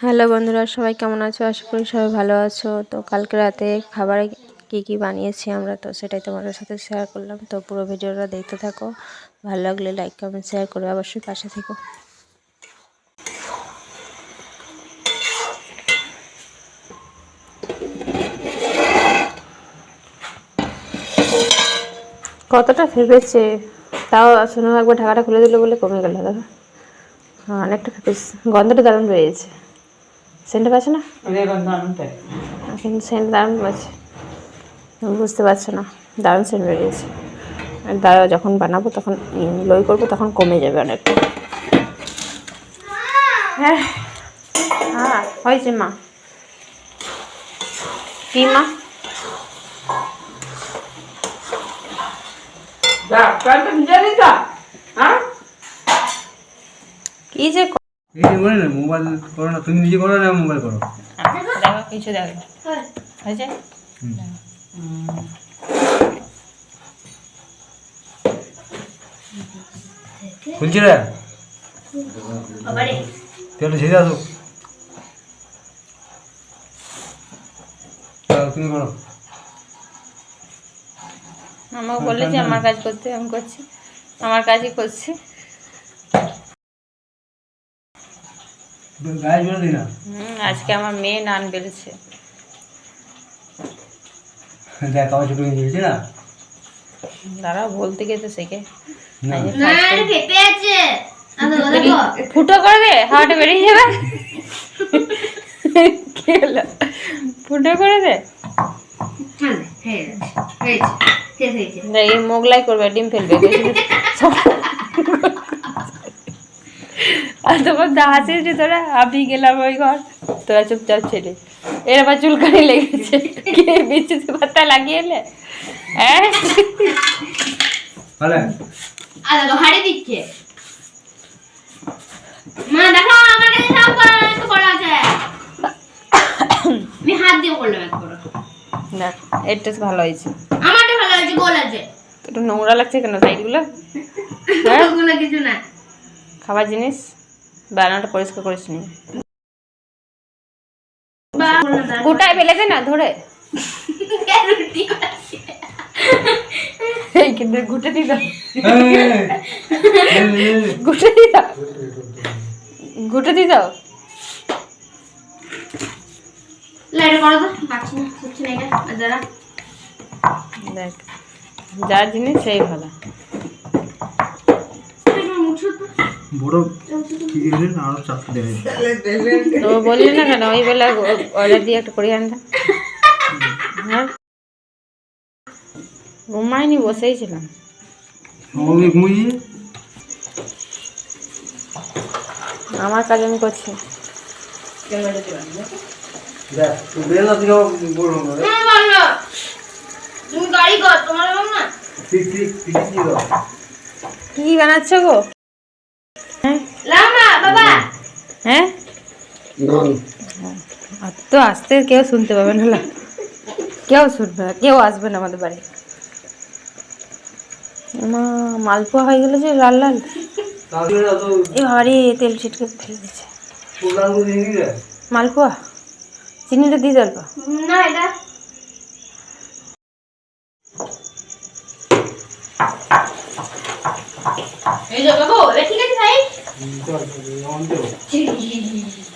Hello বন্ধুরা, সবাই কেমন আছো? আশা করি সবাই ভালো আছো। তো কালকে রাতে খাবার কি কি বানিয়েছি আমরা? তো সেটাই তোমাদের সাথে শেয়ার করলাম। তো পুরো ভিডিওটা দেখতে থাকো। ভালো লাগলে লাইক কমেন্ট শেয়ার করে অবশ্যই পাশে থেকো। কতটা ফেপেছে তাও শোনো একবার ঢাকাটা খুলে দিল বলে কমে গেল। দাদা হ্যাঁ অনেকটা ফেপেছে গন্ধটা দারুণ বেরিয়েছে। সেন্টটা পাচ্ছে না? কিন্তু সেন্ট দারুণ পাচ্ছে বুঝতে পারছ না দারুণ সেন্ট বেরিয়েছে। আর দাঁড়া যখন বানাবো তখন লই করব তখন কমে যাবে অনেকটা। হ্যাঁ হ্যাঁ হয়েছে মা। কি মা? হ্যাঁ? কি যে এই যে বলে না মোবাইল করো না তুমি নিজে করো না মোবাইল করো। দেখো কিছু দেখো হয়েছে? খুলছি রে। তেলটা ছেড়ে আসো। তুমি করো। আমাকে বলেছে আমার কাজ করতে আমি করছি। আমার কাজই করছি। গায়ে জোরে দিই না আজকে আমার মেয়ে নান বেড়েছে দেখ আমার ছোটো না? দাঁড়াও বলতে আদো দেখো ফুটো করে। দে হাওয়াটা বেরিয়ে যাবে? ফুটো করে দে হ্যাঁ না, এই মোগলাই করবে ডিম ফেলবে। আর তোমার দা হাসিস যে তোরা আমি গেলাম ওই ঘর তোরা চুপচাপ ছেলে। এর আবার চুলকানি লেগেছে। কে বিচ্ছুতি পাতা লাগিয়ে এলে? হ্যাঁ? ভালো হাড়ি দিচ্ছে। মা দেখো আমার কাছে সব বড় আছে। আমি হাত দিয়ে করলাম এক বড় দেখ এর ভালো হয়েছে। আমারটা ভালো গোল আছে। একটু নোংরা লাগছে কেন সাইডগুলো ওগুলো কিছু না। খাবার জিনিস? বানানোটা পরিষ্কার করিস নি। গোটায় ফেলে দে না ধরে। কিন্তু গুটে দি দাও গুটে দি দাও গুটে দি দাও লাইট করো তো। পাচ্ছি না হচ্ছে না এটা দেখ যার জিনিস সেই ভালো। বড় আরও চাপতে দেবে। তো বললি না কেন ওই বেলা অর্ডার দিয়ে একটা করে আনতাম। হ্যাঁ। ঘুমাইনি বসেই ছিলাম। আমি ঘুমিয়ে আমার কাজ আমি করছি। দেখ তুই বেল না তুই বলব না তুমি বলো তুমি গাড়ি কর তোমার বল না ঠিক ঠিক ঠিক ঠিক দাও কি বানাচ্ছ গো? হ্যাঁ বাবা। হ্যাঁ? আর তো আসতে কেউ শুনতে পাবে না লা। কেউ শুনবে না কেউ আসবে না আমাদের বাড়ি। মা মালপোয়া হয়ে গেল যে লাল লাল। এ বাবারে তেল ছিটকে ফেলে দিচ্ছে মালপোয়া? চিনিটা দিয়ে অল্প। না এটা। এই যে বাবু এবার ঠিক আছে ভাই চল অন তো